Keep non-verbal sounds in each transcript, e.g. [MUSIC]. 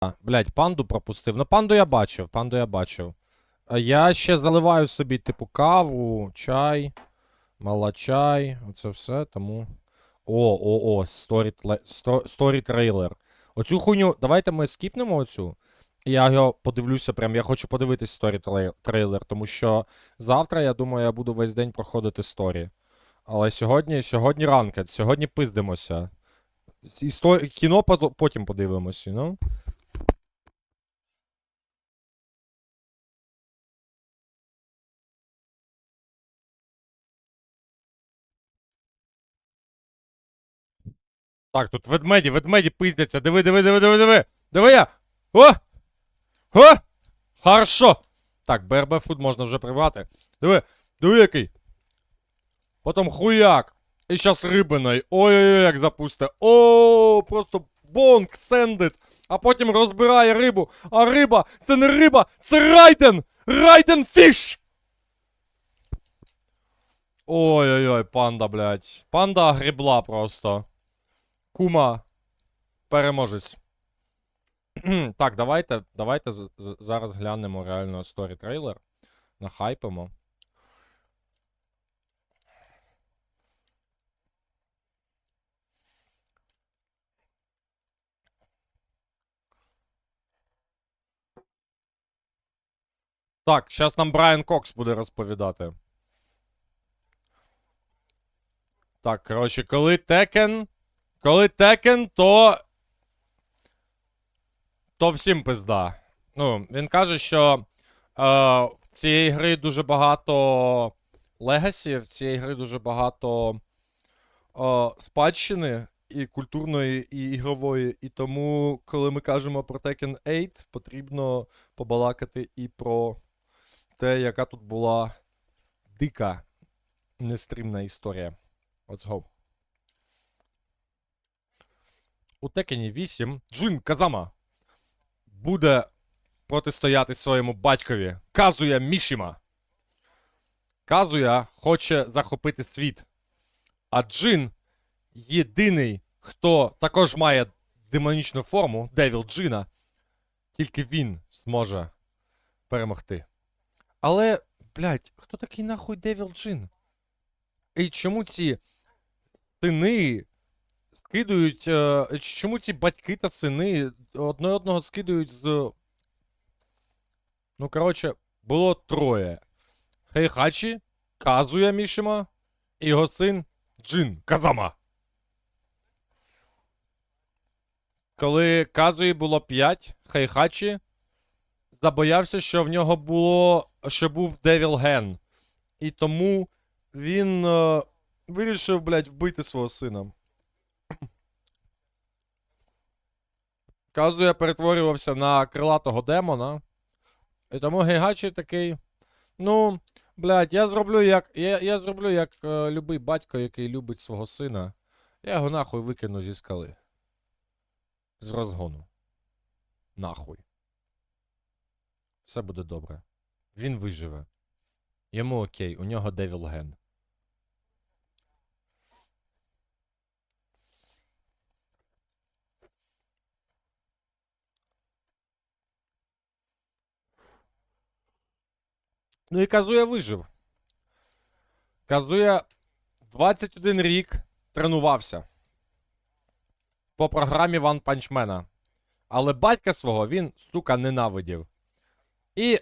А, Блядь, панду пропустив. Ну, панду я бачив, панду я бачив. Я ще заливаю собі, типу, каву, чай, малачай, оце все, тому. О, о, о, сторі, сторі трейлер. Оцю хуйню, давайте ми скіпнемо оцю. Я його подивлюся, прям я хочу подивитись сторі трейлер, тому що завтра, я думаю, я буду весь день проходити сторі. Але сьогодні, сьогодні ранкет, сьогодні пиздимося. Істо... Кіно потім подивимося, ну. Так, тут ведмеді, ведмеді пиздяться. Диви, диви, диви, диви, диви. Диви я. О! О! Хорошо. Так, БРБ фуд можна вже прибрати. Диви, диви який. Потім хуяк. І щас рибиной. Ой-ой-ой, як запусте. О, просто бонк сендит. А потім розбирає рибу. А риба, це не риба, це райден! Райден фіш! Ой-ой-ой, панда, блядь. Панда грибла просто. Кума. Переможець. [CLEARS THROAT] так, давайте, давайте зараз глянемо реально сторі трейлер. Нахайпимо. Так, зараз нам Брайан Кокс буде розповідати. Так, коротше, коли Текен. Коли Текен, то. То всім пизда. Ну, він каже, що е, в цієї гри дуже багато легасі, в цієї гри дуже багато е, спадщини і культурної, і ігрової. І тому, коли ми кажемо про Tekken 8, потрібно побалакати і про те, яка тут була дика, нестримна історія. Let's go. У Текені 8 Джин Казама буде протистояти своєму батькові Казуя Мішіма. Казуя хоче захопити світ. А Джин єдиний, хто також має демонічну форму, Девіл Джина, тільки він зможе перемогти. Але, блядь, хто такий нахуй Девіл Джин? І чому ці сини скидують. Е, чому ці батьки та сини одне одного скидують з. Ну, коротше, було троє. Хейхачі, Казуя Мішима і його син Джин Казама. Коли Казуї було 5, Хейхачі забоявся, що в нього було. що був Девіл Ген. І тому він е, вирішив, блядь, вбити свого сина. Казуя перетворювався на крилатого демона. І тому Гейгачі такий. Ну, блядь, я зроблю як. Я, я зроблю як е, любий батько, який любить свого сина. Я його нахуй викину зі скали. З розгону. Нахуй. Все буде добре. Він виживе. Йому окей, у нього Девіл Ген. Ну і Казуя вижив. Казуя 21 рік тренувався по програмі One Punch Man. Але батька свого він, сука, ненавидів. І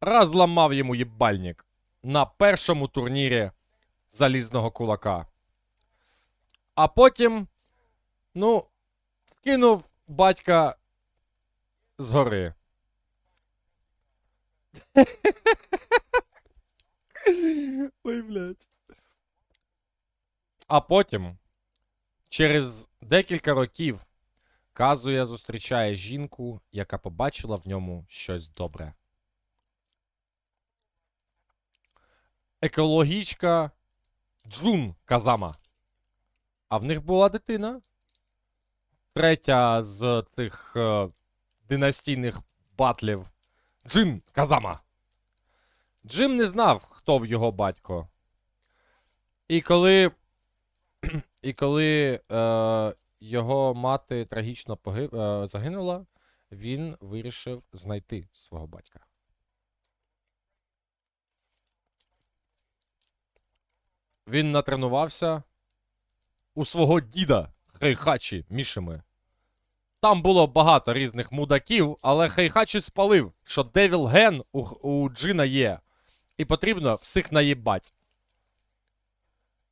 розламав йому їбальник на першому турнірі залізного кулака. А потім, ну, скинув батька з гори. [LAUGHS] Ой, блядь. А потім, через декілька років, Казуя зустрічає жінку, яка побачила в ньому щось добре. Екологічка Джун Казама. А в них була дитина. Третя з цих е, династійних батлів. Джин Казама. Джим не знав, хто в його батько. І коли. [CLEARS THROAT] І коли е, його мати трагічно погиб... е, загинула, він вирішив знайти свого батька. Він натренувався у свого діда Хейхачі Мішими. Там було багато різних мудаків, але Хейхачі спалив, що Девіл Ген у, у Джина є. І потрібно всіх наїбать.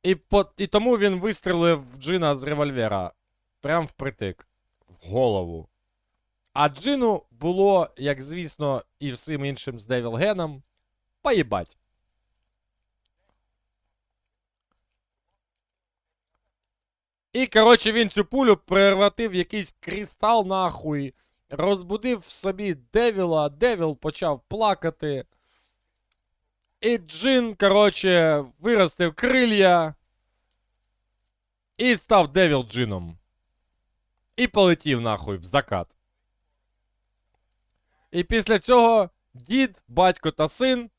І, по, і тому він вистрілив в Джина з револьвера. Прям впритик. В голову. А Джину було, як звісно, і всім іншим з Девіл Геном, поїбать. І, коротше, він цю пулю превратив в якийсь кристал нахуй. Розбудив в собі Девіла, Девіл почав плакати. І Джин, коротше, виростив крилья. І став Девіл Джином. І полетів нахуй в закат. І після цього дід, батько та син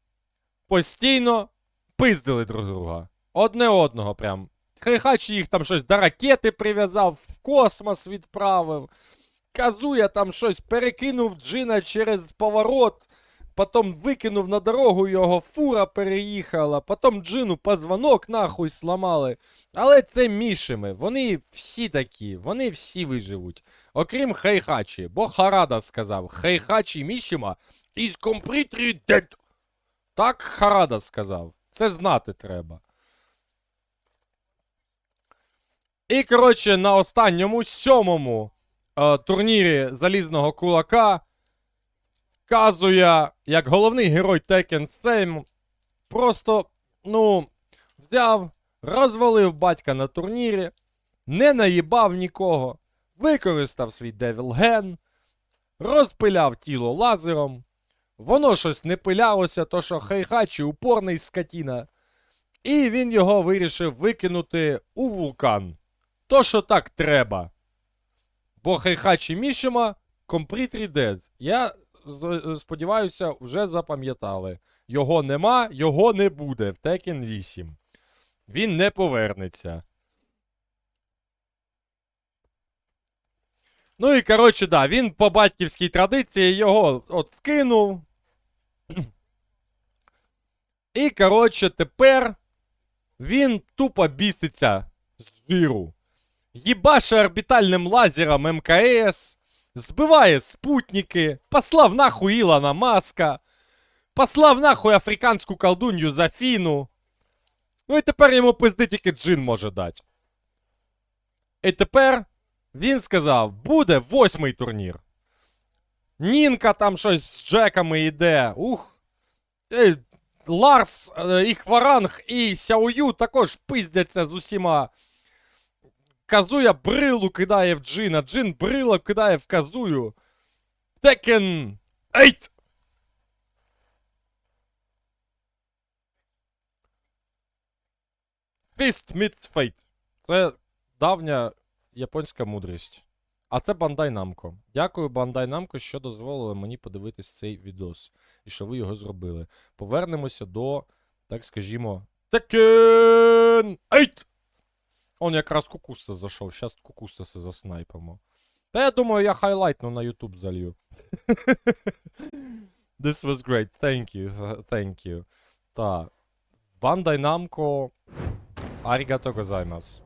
постійно пиздили друг друга. Одне одного прям. Хрихач їх там щось до ракети прив'язав, в космос відправив. Казуя там щось перекинув Джина через поворот, потім викинув на дорогу його, фура переїхала, потім Джину позвонок нахуй сламали. Але це мішими, вони всі такі, вони всі виживуть. Окрім Хейхачі, бо Харада сказав, Хейхачі Мішима is completely dead. Так Харада сказав. Це знати треба. І, коротше, на останньому сьомому е, турнірі залізного кулака Казуя, як головний герой Tekken 7, просто, ну, взяв, розвалив батька на турнірі, не наїбав нікого, використав свій Devil Gen, розпиляв тіло лазером. Воно щось не пилялося, то що Хайхачі упорний скотіна. І він його вирішив викинути у вулкан. То, що так треба. Бо Хайхачі Мішима Completely Dead. Я сподіваюся, вже запам'ятали. Його нема, його не буде в Tekken 8. Він не повернеться. Ну і коротше, да, він по батьківській традиції його от скинув. І, коротше, тепер він тупо біситься з жиру. Їбаше орбітальним лазером МКС, збиває спутники, послав нахуй Ілона Маска, послав нахуй африканську колдунью Зафіну. Ну і тепер йому пизди тільки джин може дати. І тепер він сказав, буде восьмий турнір. Нінка там щось з Джеками йде. Ух. Е, Ларс, е, і Хваранг, і Сяою також пиздяться з усіма. Казуя брилу кидає в Джина, Джин брилу кидає в Казую. Текен 8! Fist meets Fate. Це давня японська мудрість. А це Бандай Намко. Дякую Бандай Намко, що дозволили мені подивитись цей відос. І що ви його зробили. Повернемося до, так скажімо, Tekken 8! Он якраз кукуста зайшов. Щас кукустаса заснайпимо. Та я думаю, я хайлайтну на YouTube залью. [LAUGHS] This was great. Thank you. Thank you. Та. Бандай Намко. Арігато гозаймас.